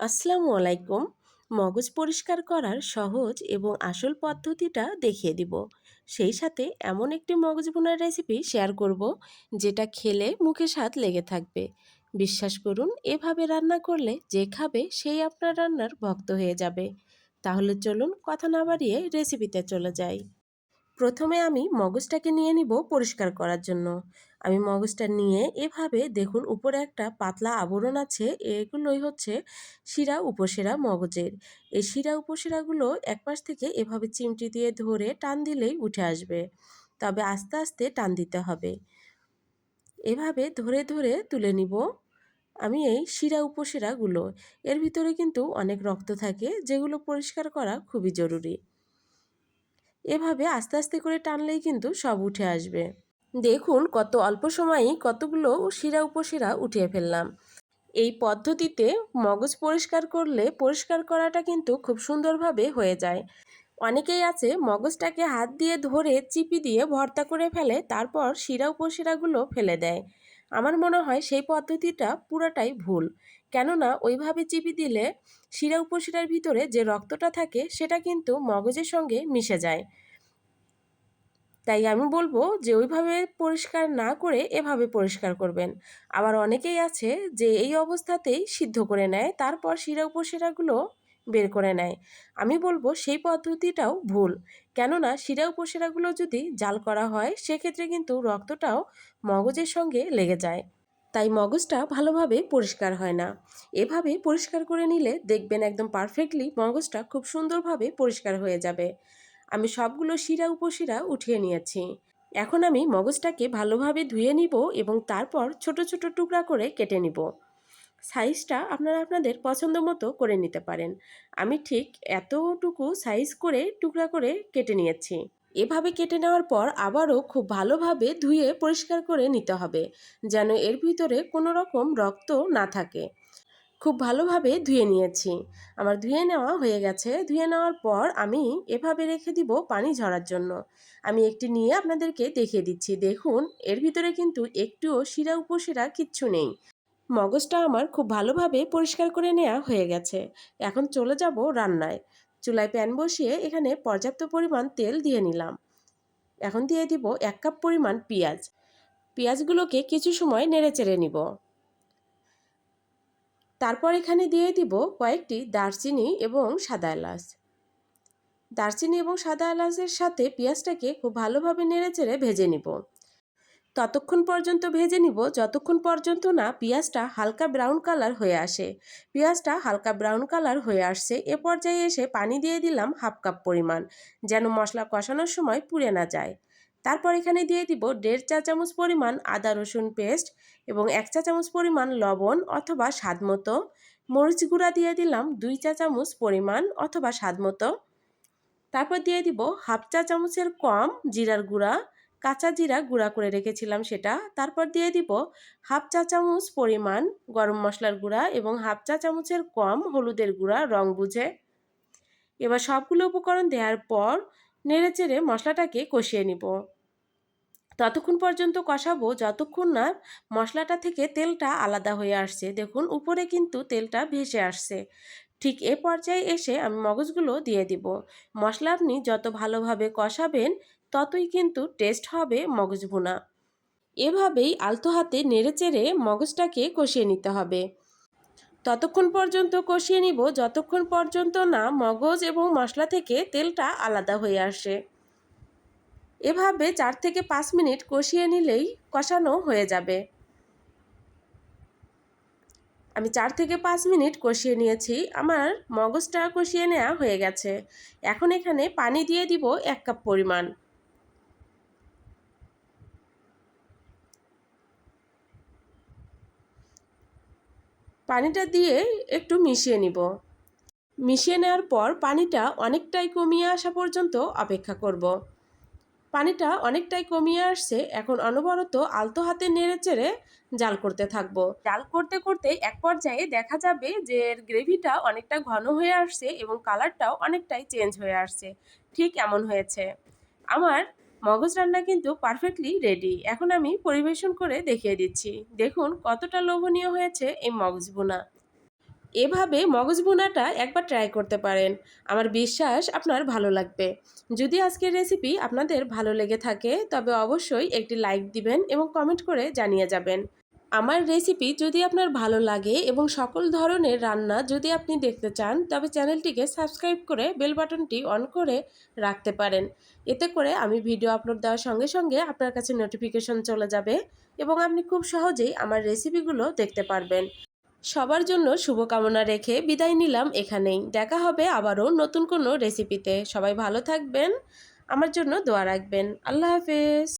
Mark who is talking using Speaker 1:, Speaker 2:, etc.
Speaker 1: আসসালামু আলাইকুম। মগজ পরিষ্কার করার সহজ এবং আসল পদ্ধতিটা দেখিয়ে দিব। সেই সাথে এমন একটি মগজ বোনার রেসিপি শেয়ার করব, যেটা খেলে মুখে স্বাদ লেগে থাকবে। বিশ্বাস করুন, এভাবে রান্না করলে যে খাবে সেই আপনার রান্নার ভক্ত হয়ে যাবে। তাহলে চলুন কথা না বাড়িয়ে রেসিপিতে চলে যাই। প্রথমে আমি মগজটাকে নিয়ে নিব পরিষ্কার করার জন্য। আমি মগজটা নিয়ে এভাবে দেখুন উপরে একটা পাতলা আবরণ আছে, এগুলোই হচ্ছে শিরা উপশিরা মগজের। এই শিরা উপশিরাগুলো একপাশ থেকে এভাবে চিমটি দিয়ে ধরে টান দিলেই উঠে আসবে। তবে আস্তে আস্তে টান দিতে হবে। এভাবে ধরে ধরে তুলে নিব। আমি এই শিরা উপশিরাগুলো। এর ভিতরে কিন্তু অনেক রক্ত থাকে, যেগুলো পরিষ্কার করা খুবই জরুরি। এভাবে আস্তে আস্তে করে টানলেই কিন্তু সব উঠে আসবে। দেখুন কত অল্প সময়েই কতগুলো শিরা উপশিরা উঠিয়ে ফেললাম। এই পদ্ধতিতে মগজ পরিষ্কার করলে পরিষ্কার করাটা কিন্তু খুব সুন্দরভাবে হয়ে যায়। অনেকেই আছে মগজটাকে হাত দিয়ে ধরে চিপি দিয়ে ভর্তা করে ফেলে, তারপর শিরা উপশিরাগুলো ফেলে দেয়। আমার মনে হয় সেই পদ্ধতিটা পুরোটাই ভুল। কেননা ওইভাবে চিপি দিলে শিরা উপশিরার ভিতরে যে রক্তটা থাকে সেটা কিন্তু মগজের সঙ্গে মিশে যায়। তাই আমি বলব যে, ওইভাবে পরিষ্কার না করে এভাবে পরিষ্কার করবেন। আবার অনেকেই আছে যে, এই অবস্থাতেই সিদ্ধ করে নেয়, তারপর শিরা উপশিরাগুলো বের করে নেয়। আমি বলব সেই পদ্ধতিটাও ভুল। কেননা শিরা উপশিরাগুলো যদি জাল করা হয়, সেক্ষেত্রে কিন্তু রক্তটাও মগজের সঙ্গে লেগে যায়। তাই মগজটা ভালোভাবে পরিষ্কার হয় না। এভাবে পরিষ্কার করে নিলে দেখবেন একদম পারফেক্টলি মগজটা খুব সুন্দরভাবে পরিষ্কার হয়ে যাবে। আমি সবগুলো শিরা উপশিরা উঠিয়ে নিয়েছি। এখন আমি মগজটাকে ভালোভাবে ধুয়ে নিব এবং তারপর ছোট ছোট টুকরা করে কেটে নিব। সাইজটা আপনারা আপনাদের পছন্দ মতো করে নিতে পারেন। আমি ঠিক এতটুকু সাইজ করে টুকরা করে কেটে নিয়েছি। এভাবে কেটে নেওয়ার পর আবারও খুব ভালোভাবে ধুয়ে পরিষ্কার করে নিতে হবে, যেন এর ভিতরে কোনো রকম রক্ত না থাকে। খুব ভালোভাবে ধুয়ে নিয়েছি। আমার ধুয়ে নেওয়া হয়ে গেছে। ধুয়ে নেওয়ার পর আমি এভাবে রেখে দিব পানি ঝরার জন্য। আমি একটি নিয়ে আপনাদেরকে দেখিয়ে দিচ্ছি। দেখুন, এর ভিতরে কিন্তু একটুও শিরা উপশিরা কিচ্ছু নেই। মগজটা আমার খুব ভালোভাবে পরিষ্কার করে নেওয়া হয়ে গেছে। এখন চলে যাব রান্নায়। চুলায় প্যান বসিয়ে এখানে পর্যাপ্ত পরিমাণ তেল দিয়ে নিলাম। এখন দিয়ে দিব এক কাপ পরিমাণ পেঁয়াজ। পেঁয়াজগুলোকে কিছু সময় নেড়ে চেড়ে নিব। তারপর এখানে দিয়ে দিব কয়েকটি দারচিনি এবং সাদা এলাচ। দারচিনি এবং সাদা এলাচের সাথে পেঁয়াজটাকে খুব ভালোভাবে নেড়েচেড়ে ভেজে নিব। ততক্ষণ পর্যন্ত ভেজে নিব, যতক্ষণ পর্যন্ত না পেঁয়াজটা হালকা ব্রাউন কালার হয়ে আসে। পেঁয়াজটা হালকা ব্রাউন কালার হয়ে আসছে, এ পর্যায়ে এসে পানি দিয়ে দিলাম হাফ কাপ পরিমাণ, যেন মশলা কষানোর সময় পুড়ে না যায়। তারপর এখানে দিয়ে দিব দেড় চা চামচ পরিমাণ আদা রসুন পেস্ট এবং এক চা চামচ পরিমাণ লবণ অথবা স্বাদ মতো। মরিচ গুঁড়া দিয়ে দিলাম দুই চা চামচ পরিমাণ অথবা স্বাদ মতো। তারপর দিয়ে দিব হাফ চা চামচের কম জিরার গুঁড়া, কাঁচা জিরা গুঁড়া করে রেখেছিলাম সেটা। তারপর দিয়ে দিব হাফ চা চামচ পরিমাণ গরম মশলার গুঁড়া এবং হাফ চা চামচের কম হলুদের গুঁড়া রং বুঝে। এবার সবগুলো উপকরণ দেওয়ার পর নেড়ে চেড়ে মশলাটাকে কষিয়ে নিব। ততক্ষণ পর্যন্ত কষাবো, যতক্ষণ না মশলাটা থেকে তেলটা আলাদা হয়ে আসছে। দেখুন, উপরে কিন্তু তেলটা ভেসে আসছে। ঠিক এ পর্যায়ে এসে আমি মগজগুলো দিয়ে দিব। মশলা আপনি যত ভালোভাবে কষাবেন, ততই কিন্তু টেস্ট হবে মগজ ভুনা। এভাবেই আলতো হাতে নেড়েচেড়ে মগজটাকে কষিয়ে নিতে হবে। ততক্ষণ পর্যন্ত কষিয়ে নিব, যতক্ষণ পর্যন্ত না মগজ এবং মশলা থেকে তেলটা আলাদা হয়ে আসে। এভাবে চার থেকে পাঁচ মিনিট কষিয়ে নিলেই কষানো হয়ে যাবে। আমি চার থেকে পাঁচ মিনিট কষিয়ে নিয়েছি, আমার মগজটা কষিয়ে নেওয়া হয়ে গেছে। এখন এখানে পানি দিয়ে দিব এক কাপ পরিমাণ। পানিটা দিয়ে একটু মিশিয়ে নিব। মিশিয়ে নেওয়ার পর পানিটা অনেকটাই কমিয়ে আসা পর্যন্ত অপেক্ষা করব। পানিটা অনেকটাই কমিয়ে আসছে, এখন অনবরত আলতো হাতে নেড়ে চেড়ে জাল করতে থাকব। জাল করতে করতে এক পর্যায়ে দেখা যাবে যে গ্রেভিটা অনেকটা ঘন হয়ে আসছে এবং কালারটাও অনেকটাই চেঞ্জ হয়ে আসছে। ঠিক এমন হয়েছে। আমার মগজ রান্না কিন্তু পারফেক্টলি রেডি। এখন আমি পরিবেশন করে দেখিয়ে দিচ্ছি। দেখুন কতটা লোভনীয় হয়েছে এই মগজ বোনা। এভাবে মগজ বোনাটা একবার ট্রাই করতে পারেন। আমার বিশ্বাস আপনার ভালো লাগবে। যদি আজকের রেসিপি আপনাদের ভালো লেগে থাকে, তবে অবশ্যই একটি লাইক দিবেন এবং কমেন্ট করে জানিয়ে যাবেন। আমার রেসিপি যদি আপনার ভালো লাগে এবং সকল ধরনের রান্না যদি আপনি দেখতে চান, তবে চ্যানেলটিকে সাবস্ক্রাইব করে বেল বাটনটি অন করে রাখতে পারেন। এতে করে আমি ভিডিও আপলোড দেওয়ার সঙ্গে সঙ্গে আপনার কাছে নোটিফিকেশন চলে যাবে এবং আপনি খুব সহজেই আমার রেসিপিগুলো দেখতে পারবেন। সবার জন্য শুভকামনা রেখে বিদায় নিলাম এখানেই। দেখা হবে আবারও নতুন কোনো রেসিপিতে সবাই ভালো থাকবেন, আমার জন্য দোয়া রাখবেন। আল্লাহ হাফেজ।